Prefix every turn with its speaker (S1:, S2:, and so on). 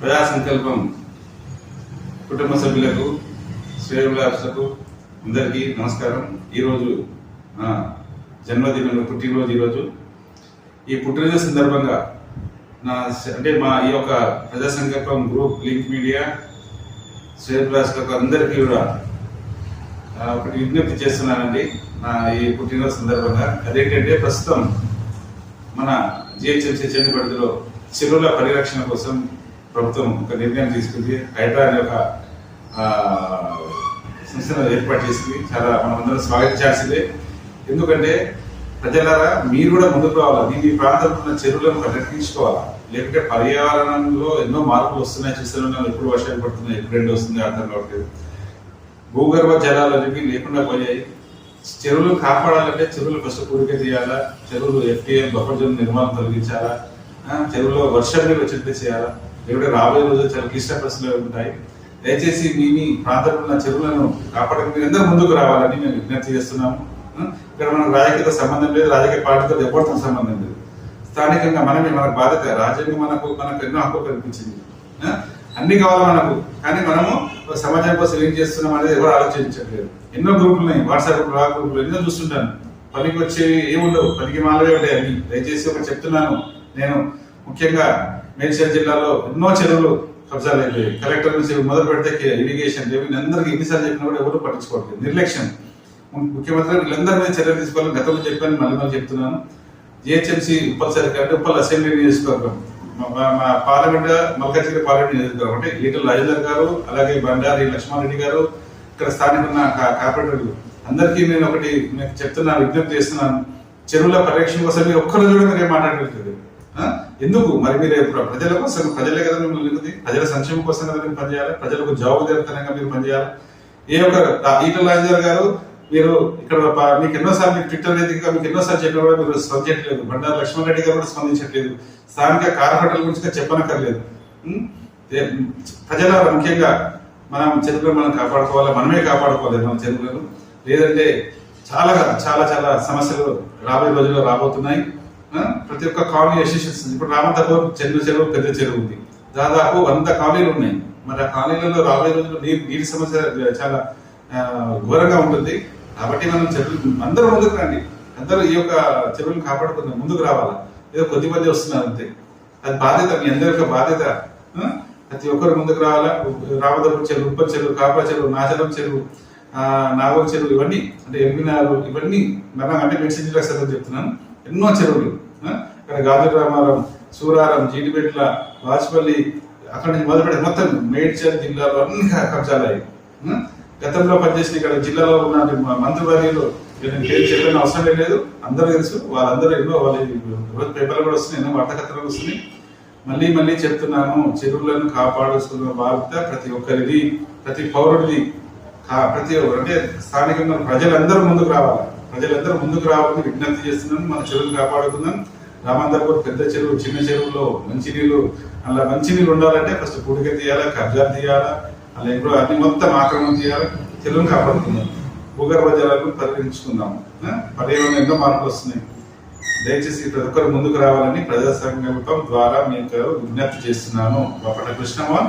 S1: ప్రజా సంకల్పం కుటుంబ సభ్యులకు శ్రేయోభిలాషులకు అందరికీ నమస్కారం. ఈరోజు జన్మదినంలో పుట్టినరోజు ఈరోజు. ఈ పుట్టినరోజు సందర్భంగా నా అంటే మా ఈ యొక్క ప్రజా సంకల్పం గ్రూప్ లింక్ మీడియా శ్రేయోభిలాషులకు అందరికీ కూడా ఒకటి విజ్ఞప్తి చేస్తున్నానండి. నా ఈ పుట్టినరోజు సందర్భంగా. అదేంటంటే ప్రస్తుతం మన జిహెచ్ఎంసీ చెందుపడిలో చెరువుల పరిరక్షణ కోసం ప్రభుత్వం ఒక నిర్ణయం తీసుకుంది. హైడ్రా అనే ఒక సంస్థను ఏర్పాటు చేసింది. చాలా మనమందరం స్వాగతించాల్సిందే. ఎందుకంటే ప్రజలారా మీరు కూడా ముందుకు రావాలి? మీ ప్రాంతంలో ఉన్న చెరువులను పరిరక్షించుకోవాలా లేకుంటే పర్యావరణంలో ఎన్నో మార్పులు వస్తున్నాయి. చూస్తున్నాం ఎప్పుడు వర్షాలు పడుతున్నాయి ఎప్పుడు ఎండ వస్తుంది అర్థం కావట్లేదు. భూగర్భ జలాలు అనేవి లేకుండా పోయాయి. చెరువులు కాపాడాలంటే చెరువులు ఫస్ట్ పూరిక చేయాలా చెరువులు ఎఫ్టీఎం బఫర్ జోన్ నిర్మాణం తొలగించాలా? చెరువులో వర్షం నీళ్ళు వచ్చేట్టు చేయాలా? లేకుంటే రాబోయే రోజులు చాలా క్లిష్ట పరిస్థితులు ఉంటాయి దయచేసి మీ మీ ప్రాంతంలో ఉన్న చెరువులను కాపాడక మీరు ముందుకు రావాలని మేము విజ్ఞప్తి చేస్తున్నాము. ఇక్కడ మనకు రాజకీయ సంబంధం లేదు రాజకీయ పార్టీతో ఎవరితో సంబంధం లేదు. స్థానికంగా మనమే మనకు బాధ్యత రాజ్యాంగం మనకు మనకు ఎన్నో హక్కు కల్పించింది. అన్ని కావాలి మనకు. కానీ మనము సమాజం కోసం ఏం చేస్తున్నాం అనేది ఎవరు ఆలోచించట్లేదు. ఎన్నో గ్రూపులు ఉన్నాయి వాట్సాప్ గ్రూపులు ఆ గ్రూపులు ఎన్నో చూస్తుంటాను. పనికి వచ్చేవి ఏముండవు పనికి మాలవే ఉంటాయి అన్ని. దయచేసి ఒకటి చెప్తున్నాను. నేను ముఖ్యంగా మేడ్చల్ జిల్లాలో ఎన్నో చెరువులు కబ్జాలు అయిపోయాయి. కలెక్టర్ నుంచి మొదలు పెడితే ఇరిగేషన్ రెవెన్యూ అందరికీ ఎన్నిసార్లు చెప్పినా కూడా ఎవరు పట్టించుకోవట్లేదు. నిర్లక్ష్యం. ముఖ్యమంత్రి వీళ్ళందరి మీద చర్యలు తీసుకోవాలని గతంలో చెప్పాను మళ్ళీ మళ్ళీ చెప్తున్నాను. జిహెచ్ఎంసీ ఉప్పల్సరి కాబట్టి ఉప్పల్ అసెంబ్లీ నియోజకవర్గం. మా- మా- పార్లమెంట్ మల్కాజ్గిరి పార్లమెంట్ నియోజకవర్గం అంటే ఈటల రాజేందర్ గారు అలాగే బండారి లక్ష్మారెడ్డి గారు ఇక్కడ స్థానిక ఉన్న కార్పొరేటర్లు. అందరికీ నేను ఒకటి మీకు చెప్తున్నాను విజ్ఞప్తి చేస్తున్నాను. చెరువుల పరిరక్షణ కోసం మీరు ఒక్కరోజు కూడా మీరు మాట్లాడలేదు ఎందుకు? మరి మీరు ఇప్పుడు ప్రజల కోసం ప్రజలే కదా మిమ్మల్ని నిలుగుతుంది ప్రజల సంక్షేమం కోసం కదా మీరు పనిచేయాలి? ప్రజలకు జవాబుదారితనంగా మీరు పనిచేయాలి? ఏ ఒక్క ఆ ఈటల రాజేందర్ గారు మీరు ఇక్కడ మీకు ఎన్నోసార్లు మీకు ట్విట్టర్ వేదికగా మీకు ఎన్నోసార్లు చెప్పిన కూడా మీరు స్పందించట్లేదు. బండారు లక్ష్మణ్ రెడ్డి గారు కూడా స్పందించట్లేదు. స్థానిక కార్పొరేటర్ల గురించి చెప్పనక్కర్లేదు. ప్రజల ముఖ్యంగా మనం చెరువులను మనం కాపాడుకోవాలి మనమే కాపాడుకోవాలి మన చెరువులను లేదంటే చాలా చాలా చాలా సమస్యలు రాబోయే రోజుల్లో రాబోతున్నాయి. ప్రతి ఒక్క కాలనీ ఎస్టిషన్స్ ఇప్పుడు రామతపూర్ చెరువు చెరువు పెద్ద చెరువు ఉంది. దాదాపు వంద కాలనీలు ఉన్నాయి. మరి ఆ కాలనీలలో రాబోయే రోజుల్లో నీరు నీటి సమస్య చాలా ఘోరంగా ఉంటుంది. కాబట్టి మనం చెరువులు అందరూ ముందుకు రండి. అందరూ ఈ యొక్క చెరువులను కాపాడుకుందాం. ముందుకు రావాలా? ఏదో కొద్ది మంది వస్తున్నారు అంతే. అది బాధ్యత మీ అందరి యొక్క బాధ్యత. ప్రతి ఒక్కరు ముందుకు రావాలా? రామదపురం చెరువు ఉప్పల్ చెరువు కాపా చెరువు నాచలం చెరువు నాగూరు చెరువు ఇవన్నీ అంటే ఎమ్మినారు ఇవన్నీ మన అంటే మెడిసిన్ చెప్తున్నాను. ఎన్నో చెరువులు ఇక్కడ గాజు రామారం సూరారం జీడిపెట్ల వాజ్పల్లి అక్కడి నుంచి మొదలుపెట్టి మొత్తం మేడ్చల్ జిల్లాలో అన్ని కబ్జాలయ్యాయి గతంలో పనిచేసిన ఇక్కడ జిల్లాలో ఉన్న మంత్రివర్యులు నేను పేరు చెప్పిన అవసరం లేదు. అందరూ తెలుసు వాళ్ళందరూ ఎన్నో వాళ్ళు రోజు పేపర్లు కూడా వస్తున్నాయి ఎన్నో వార్తాకథలు వస్తున్నాయి. మళ్ళీ మళ్ళీ చెప్తున్నాను చెరువులను కాపాడుతున్న బాధ్యత ప్రతి ఒక్కరిది ప్రతి పౌరుడిది ప్రతి అంటే స్థానికంగా ప్రజలందరూ ముందుకు రావాలి. ప్రజలందరూ ముందుకు రావాలని విజ్ఞప్తి చేస్తున్నాను. మన చెరువులు కాపాడుకుందాం. రామందర్పూర్ పెద్ద చెరువు చిన్న చెరువులో మంచినీళ్ళు అలా మంచినీళ్ళు ఉండాలంటే ఫస్ట్ పుడిక తీయాలా కబ్జా తీయాలా అలా ఇప్పుడు అన్ని మొత్తం ఆక్రమణ తీయాలి చెరువును కాపాడుకుందాం. భూగర్భ జలాలను పరిగణించుకుందాం పర్యావరణం ఎన్నో మార్పులు వస్తున్నాయి. దయచేసి ప్రతి ఒక్కరు ముందుకు రావాలని ప్రజా సంకల్పం ద్వారా మీకు విజ్ఞప్తి చేస్తున్నాను. బాపట కృష్ణమోహన్